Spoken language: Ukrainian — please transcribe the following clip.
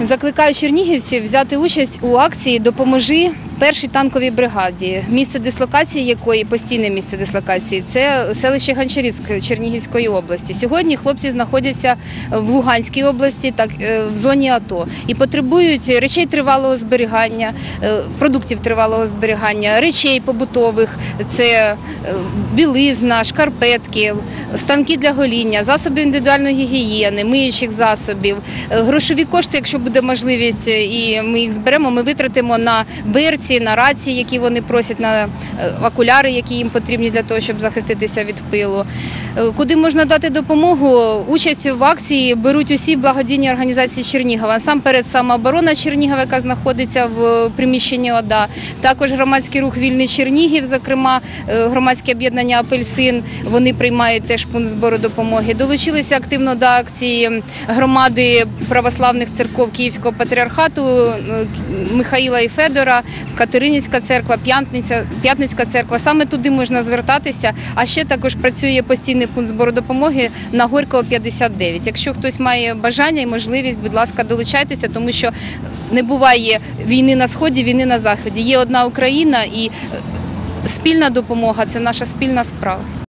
Закликаю чернігівців взяти участь у акції Допоможи першій танковій бригаді, місце дислокації якої постійне місце дислокації це селище Гончарівське Чернігівської області. Сьогодні хлопці знаходяться в Луганській області, так е, в зоні АТО, і потребують речей тривалого зберігання, е, продуктів тривалого зберігання, речей побутових, це е, білизна, шкарпетки, станки для гоління, засоби індивідуальної гігієни, миючих засобів, грошові кошти, якщо буде можливість, і ми їх зберемо, ми витратимо на берці, на рації, які вони просять, на е, окуляри, які їм потрібні для того, щоб захиститися від пилу. Е, Куди можна дати допомогу? Участь в акції беруть усі благодійні організації Чернігова. Насамперед самооборона Чернігова, яка знаходиться в приміщенні ОДА. Також громадський рух Вільний Чернігів, зокрема е, громадське об'єднання Апельсин. Вони приймають теж пункт збору допомоги. Долучилися активно до акції громади православних церков Київського патріархату е, Михаїла і Федора, Катеринівська церква, П'ятницька церква. Саме туди можна звертатися. А ще також працює постійний пункт збору допомоги на Горького 59. Якщо хтось має бажання і можливість, будь ласка, долучайтеся, тому що не буває війни на сході, війни на заході. Є одна Україна і спільна допомога це наша спільна справа.